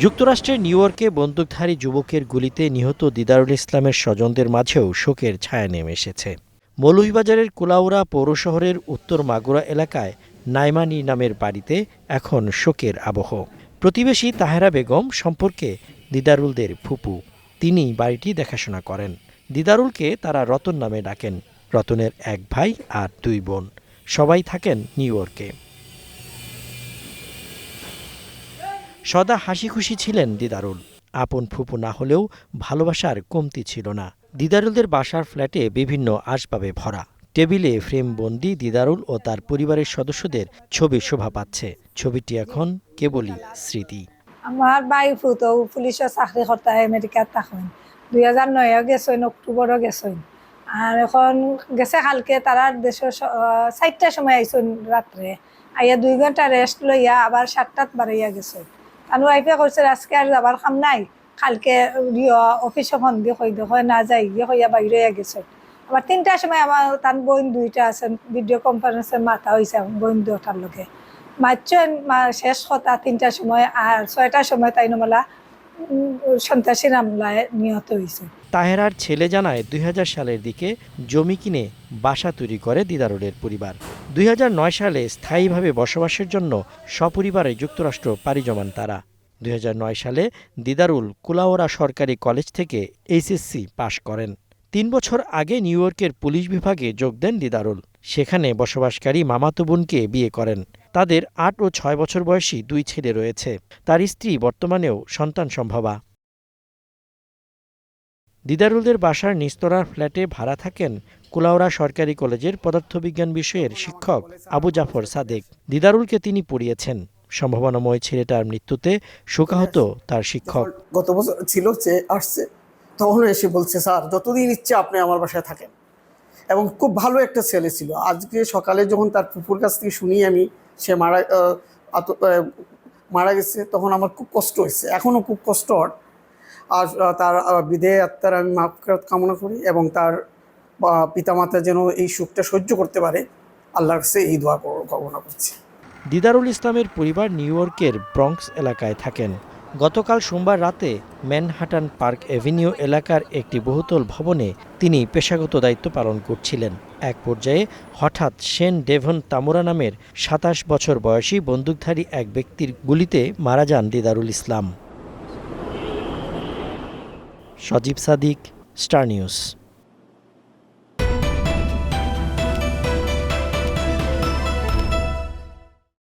যুক্তরাষ্ট্রের নিউ ইয়র্কে বন্দুকধারী যুবকের গুলিতে নিহত দিদারুল ইসলামের স্বজনদের মাঝেও শোকের ছায়া নেমে এসেছে। মৌলভীবাজারের কুলাউড়া পৌরশহরের উত্তর মাগুরা এলাকায় নাইমানি নামের বাড়িতে এখন শোকের আবহ। প্রতিবেশী তাহেরা বেগম সম্পর্কে দিদারুলদের ফুপু। তিনি বাড়িটি দেখাশোনা করেন। দিদারুলকে তারা রতন নামে ডাকেন। রতনের এক ভাই আর দুই বোন। সবাই থাকেন নিউ ইয়র্কে। সদা হাসি খুশি ছিলেন দিদারুল। আপন ফুপু না হলেও ভালোবাসার কমতি ছিল না। দিদারুলদের বাসার ফ্ল্যাটে বিভিন্ন আসবাবে ভরা। টেবিলে ফ্রেমবন্দি দিদারুল ও তার পরিবারের সদস্যদের ছবি শোভা পাচ্ছে। ছবিটি এখন কেবলই স্মৃতি। আমার বাই ফুতো পুলিশও চাকরি করতে আমেরিকাত থাকেন দুই হাজার নয়ও গেছেন অক্টোবরও গেছেন আর এখন গেছে কালকে, তারা দেশের চারটার সময় আইসন রাত্রে আইয়া দুই ঘণ্টা রেস্ট লইয়া আবার সাতটাত বাড়াইয়া গেছে তানু আইপে করছে আজকে আর যাবার কাম নাই। কালকে অফিস সন্ধ্যে হই দেখো না যাই গিয়ে হইয়া বাইরে গেছে আবার তিনটার সময় আমার তান বোন দুইটা আছেন ভিডিও কনফারেন্সে মাথা হয়েছে বোন দুটার লগে। মারছেন মা শেষ কথা তিনটার সময় আর ছয়টার সময় তাই নমলা সন্ত্রাসীর হামলায় নিহত হয়েছে তাহেরার ছেলে জানায় দুই হাজার সালের দিকে জমি কিনে বাসা তৈরি করে দিদারুলের পরিবার। দুই হাজার নয় সালে স্থায়ীভাবে বসবাসের জন্য সপরিবারে যুক্তরাষ্ট্র পাড়ি জমান তারা। দুই হাজার নয় সালে দিদারুল কুলাওরা সরকারি কলেজ থেকে এইচএসসি পাশ করেন। তিন বছর আগে নিউ ইয়র্কের পুলিশ বিভাগে যোগ দেন দিদারুল। সেখানে বসবাসকারী মামাতো বোনকে বিয়ে করেন। তাদের আট ও ছয় বছর বয়সী দুই ছেলে রয়েছে। তার স্ত্রী বর্তমানেও সন্তান সম্ভবা। দিদারুলদের বাসার নিস্তরার ফ্ল্যাটে ভাড়া থাকেন কুলাউড়া সরকারি কলেজের পদার্থবিজ্ঞান বিষয়ের শিক্ষক আবু জাফর সাদেক। দিদারুলকে তিনি পড়িয়েছেন। সম্ভাবনাময় ছেলেটার মৃত্যুতে শোকাহত তার শিক্ষক। গত বছর ছিল যে আসছে তখন এসে বলছে, স্যার, যতদিন ইচ্ছে আপনি আমার বাসায় থাকেন। এবং খুব ভালো একটা ছেলে ছিল। আজকে সকালে যখন তার পুকুর কাছ থেকে শুনি আমি, সে মারা মারা গেছে, তখন আমার খুব কষ্ট হয়েছে। এখনও খুব কষ্ট আর তার বিদেয় আত্মার আমি মাফ কামনা করি এবং তার পিতামাতা যেন এই সুখটা সহ্য করতে পারে, আল্লাহর কাছে এই দোয়া কামনা করছি। দিদারুল ইসলামের পরিবার নিউ ইয়র্কের ব্রঙ্কস এলাকায় থাকেন। গতকাল সোমবার রাতে ম্যানহাটান পার্ক এভিনিউ এলাকার একটি বহুতল ভবনে তিনি পেশাগত দায়িত্ব পালন করছিলেন। এক পর্যায়ে হঠাৎ সেন ডেভন তামুরা নামের সাতাশ বছর বয়সী বন্দুকধারী এক ব্যক্তির গুলিতে মারা যান দিদারুল ইসলাম। Sajib Sadik, Star News.